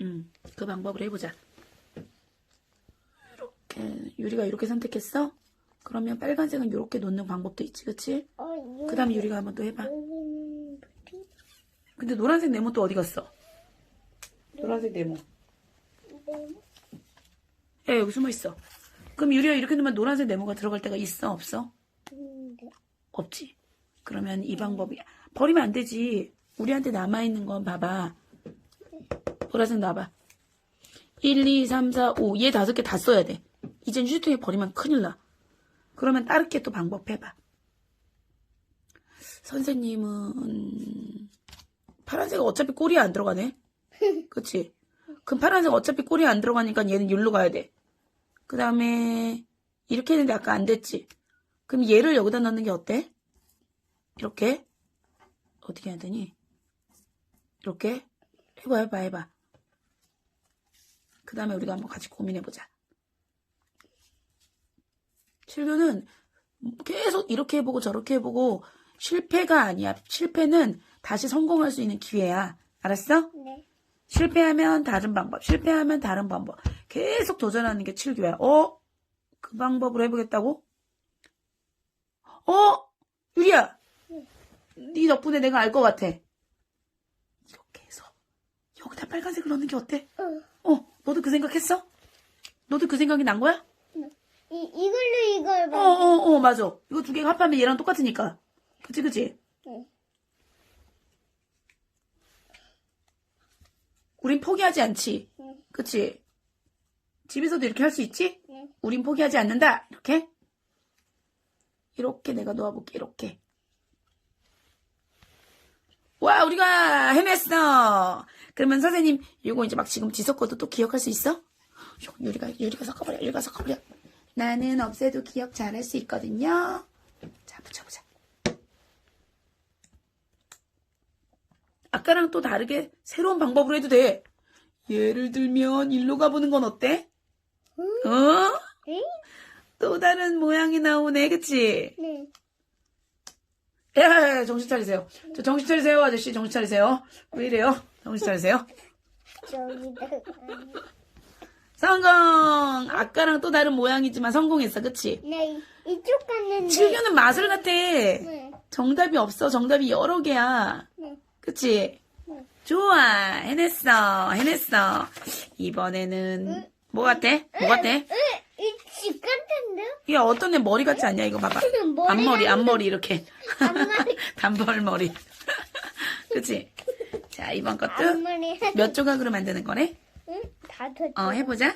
음, 그 방법으로 해보자. 이렇게 유리가 이렇게 선택했어? 그러면 빨간색은 이렇게 놓는 방법도 있지, 그치? 어, 요, 그 다음에 유리가 한번 또 해봐. 근데 노란색 네모 또 어디 갔어? 노란색 네모. 네. 야, 여기 숨어 있어. 그럼 유리가 이렇게 놓으면 노란색 네모가 들어갈 때가 있어, 없어? 없지. 그러면 이 방법이 버리면 안 되지. 우리한테 남아 있는 건 봐봐. 보라색 놔봐. 1, 2, 3, 4, 5. 얘 다섯 개 다 써야 돼. 이젠 휴지통에 버리면 큰일 나. 그러면 다르게 또 방법 해봐. 선생님은 파란색 어차피 꼬리에 안 들어가네. 그치? 그럼 파란색 어차피 꼬리에 안 들어가니까 얘는 여기로 가야 돼. 그 다음에 이렇게 했는데 아까 안 됐지? 그럼 얘를 여기다 넣는 게 어때? 이렇게? 어떻게 해야 되니? 이렇게? 해봐, 해봐, 해봐. 그 다음에 우리가 한번 같이 고민해보자. 실교는 계속 이렇게 해보고 저렇게 해보고 실패가 아니야. 실패는 다시 성공할 수 있는 기회야. 알았어? 네. 실패하면 다른 방법, 실패하면 다른 방법. 계속 도전하는 게 칠교야. 어? 그 방법으로 해보겠다고? 어? 유리야! 네 덕분에 내가 알 것 같아. 여기다 빨간색을 넣는 게 어때? 어, 어, 너도 그 생각했어? 너도 그 생각이 난 거야? 이, 이걸로 이걸 어, 봐. 어, 어, 맞아. 이거 두 개가 합하면 얘랑 똑같으니까. 그치, 그치? 응. 우린 포기하지 않지. 응. 그치? 집에서도 이렇게 할 수 있지? 응. 우린 포기하지 않는다. 이렇게. 이렇게 내가 놓아볼게. 이렇게. 와, 우리가 해냈어. 그러면 선생님, 이거 이제 막 지금 지석거도 또 기억할 수 있어? 요, 유리가, 유리가 섞어버려. 유리가 섞어버려. 나는 없애도 기억 잘할 수 있거든요. 자, 붙여보자. 아까랑 또 다르게 새로운 방법으로 해도 돼. 예를 들면 일로 가보는 건 어때? 어? 응? 또 다른 모양이 나오네, 그치? 네. 야, 정신 차리세요. 저 정신 차리세요, 아저씨. 정신 차리세요. 왜 이래요? 정신 차리세요. 성공! 아까랑 또 다른 모양이지만 성공했어, 그치? 네, 이- 이쪽 갔는데. 칠교는 마술 같아. 네. 정답이 없어. 정답이 여러 개야. 네. 그치? 네. 좋아. 해냈어. 해냈어. 이번에는 뭐 같아? 뭐 같아? 으, 이집 같은데? 이게 어떤 애 머리 같지 않냐? 이거 봐봐. 머리가 앞머리, 앞머리 이렇게. 앞머리. 단벌머리. 그치? 자, 이번 것도 앞머리. 몇 조각으로 만드는 거래? 응? 다 됐죠. 어, 해보자.